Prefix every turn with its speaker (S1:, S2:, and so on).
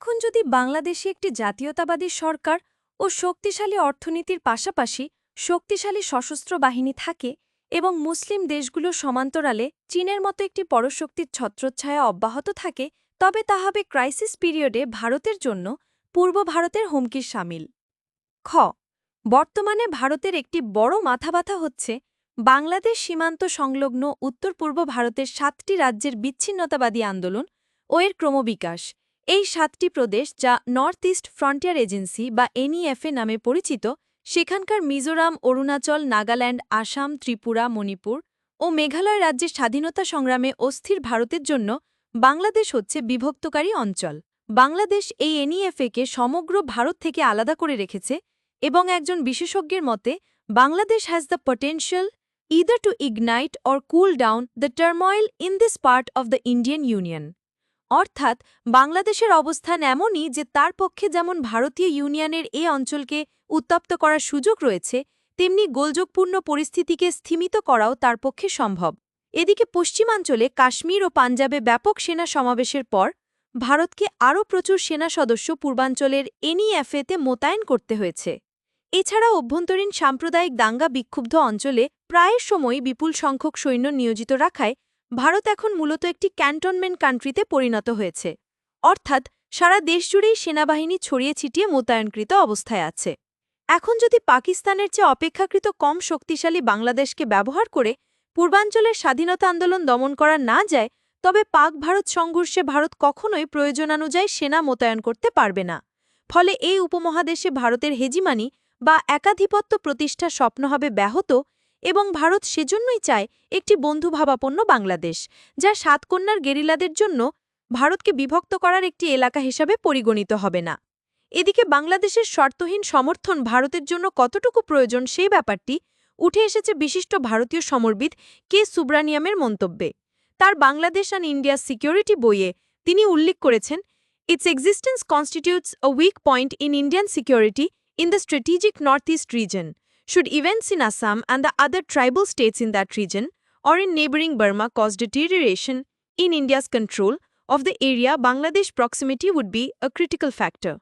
S1: এখন যদি বাংলাদেশে একটি জাতীয়তাবাদী সরকার ও শক্তিশালী অর্থনীতির পাশাপাশি শক্তিশালী সশস্ত্র বাহিনী থাকে এবং মুসলিম দেশগুলো সমান্তরালে চীনের মতো একটি পরশক্তির ছত্রচ্ছায়া অব্যাহত থাকে, তবে তা হবে ক্রাইসিস পিরিয়ডে ভারতের জন্য, পূর্ব ভারতের হুমকির সামিল। খ, বর্তমানে ভারতের একটি বড় মাথাব্যথা হচ্ছে বাংলাদেশ সীমান্ত সংলগ্ন উত্তর পূর্ব ভারতের সাতটি রাজ্যের বিচ্ছিন্নতাবাদী আন্দোলন ও এর ক্রমবিকাশ। এই সাতটি প্রদেশ যা নর্থ ইস্ট ফ্রন্টিয়ার এজেন্সি বা এনইএফএ নামে পরিচিত, সেখানকার মিজোরাম, অরুণাচল, নাগাল্যান্ড, আসাম, ত্রিপুরা, মণিপুর ও মেঘালয় রাজ্যের স্বাধীনতা সংগ্রামে অস্থির ভারতের জন্য বাংলাদেশ হচ্ছে বিভক্তকারী অঞ্চল বাংলাদেশ এই এনইএফএকে সমগ্র ভারত থেকে আলাদা করে রেখেছে এবং একজন বিশেষজ্ঞের মতে, Bangladesh has the potential either to ignite or cool down the turmoil in this part of the Indian Union. অর্থাৎ বাংলাদেশের অবস্থান এমনই যে তার পক্ষে যেমন ভারতীয় ইউনিয়নের এ অঞ্চলকে উত্তপ্ত করার সুযোগ রয়েছে, তেমনি গোলযোগপূর্ণ পরিস্থিতিকে স্থিমিত করাও তার পক্ষে সম্ভব। এদিকে পশ্চিমাঞ্চলে কাশ্মীর ও পাঞ্জাবে ব্যাপক সেনা সমাবেশের পর ভারতকে আরও প্রচুর সেনা সদস্য পূর্বাঞ্চলের এনইএফএতে মোতায়েন করতে হয়েছে। এছাড়া অভ্যন্তরীণ সাম্প্রদায়িক দাঙ্গা বিক্ষুব্ধ অঞ্চলে প্রায় সময় বিপুল সংখ্যক সৈন্য নিয়োজিত রাখায় ভারত এখন মূলত একটি ক্যান্টনমেন্ট কান্ট্রিতে পরিণত হয়েছে। অর্থাৎ সারা দেশজুড়েই সেনাবাহিনী ছড়িয়ে ছিটিয়ে মোতায়েনকৃত অবস্থায় আছে। এখন যদি পাকিস্তানের চেয়ে অপেক্ষাকৃত কম শক্তিশালী বাংলাদেশকে ব্যবহার করে পূর্বাঞ্চলের স্বাধীনতা আন্দোলন দমন করা না যায়, তবে পাক ভারত সংঘর্ষে ভারত কখনোই প্রয়োজনানুযায়ী সেনা মোতায়েন করতে পারবে না। ফলে এই উপমহাদেশে ভারতের হেজিমানি বা একাধিপত্য প্রতিষ্ঠা স্বপ্ন হবে ব্যাহত এবং ভারত সেজন্যই চায় একটি বন্ধুভাবাপন্ন বাংলাদেশ যা সাতকন্যার গেরিলাদের জন্য ভারতকে বিভক্ত করার একটি এলাকা হিসাবে পরিগণিত হবে না। এদিকে বাংলাদেশের শর্তহীন সমর্থন ভারতের জন্য কতটুকু প্রয়োজন সেই ব্যাপারটি উঠে এসেছে বিশিষ্ট ভারতীয় সমরবিদ কে সুব্রানিয়ামের মন্তব্যে। তার বাংলাদেশ অ্যান্ড ইন্ডিয়া সিকিউরিটি বইয়ে তিনি উল্লেখ করেছেন its existence constitutes a weak point in Indian security in the strategic north east region, should events in Assam and the other tribal states in that region or in neighboring Burma cause deterioration in India's control of the area, Bangladesh proximity would be a critical factor.